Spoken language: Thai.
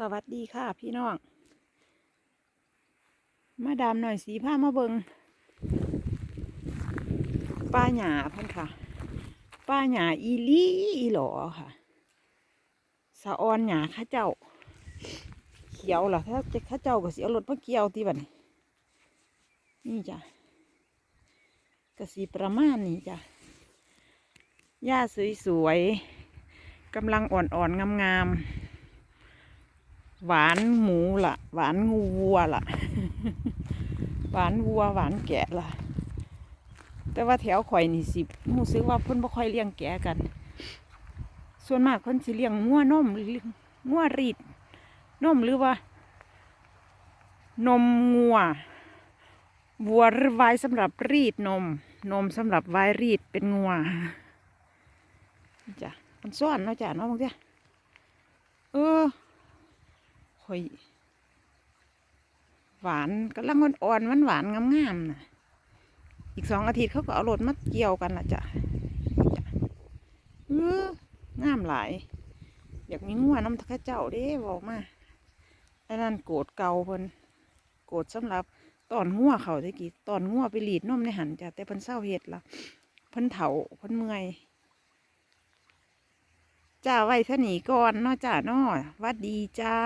สวัสดีค่ะพี่น้อง มาดามหน่อยสีผ้ามาเบิงป้าหยาพิ่นค่ะ ป้าหยาอีลี่อีหลอค่ะ สะออนหยาข้าเจ้า เขียวล่ะถ้าจะข้าเจ้าก็สิเอารถมาเกี่ยวที่บันี้นี่จ้ะกะสีประมาณนี้จ้ะหญ้าสวยๆกำลังอ่อนๆงามๆ หวานหมูล่ะ หวานงูวัวล่ะ หวานวัวหวานแกะล่ะ แต่ว่าแถวข่อยนี่สิรู้สึกว่าเพิ่นบ่ค่อยเลี้ยงแกะกัน ส่วนมากเพิ่นสิเลี้ยงงัวนมหรืองัวรีดนมหรือว่า นมงัววัวหรือไว้สำหรับรีดนม นมสำหรับไว้รีดเป็นงัวนี่จ้ะมันซ่อนเนาะจ้ะเนาะบางทีเออ ข่อย หวานกำลังอ่อนๆหวานหวานงามๆนะอีกสองอาทิตย์เขาก็เอารถมาเกี่ยวกันละจ้ะจ้ะเอองามหลาย อยากมีงัวน้ำตะข้าเจ้าเด้บอกมาอันนั้นโกดเก่าเพิ่นโกดสำหรับตอนงัวเขาตะกี้ตอนงัวไปหลีดนมในหันจ้ะแต่เพิ่นเศร้าเห็ดละเพิ่นเถาเพิ่นเมื่อย จ้าไว้เท่านี้ก่อนเนาะจ้าเนาะวัดดีจ้า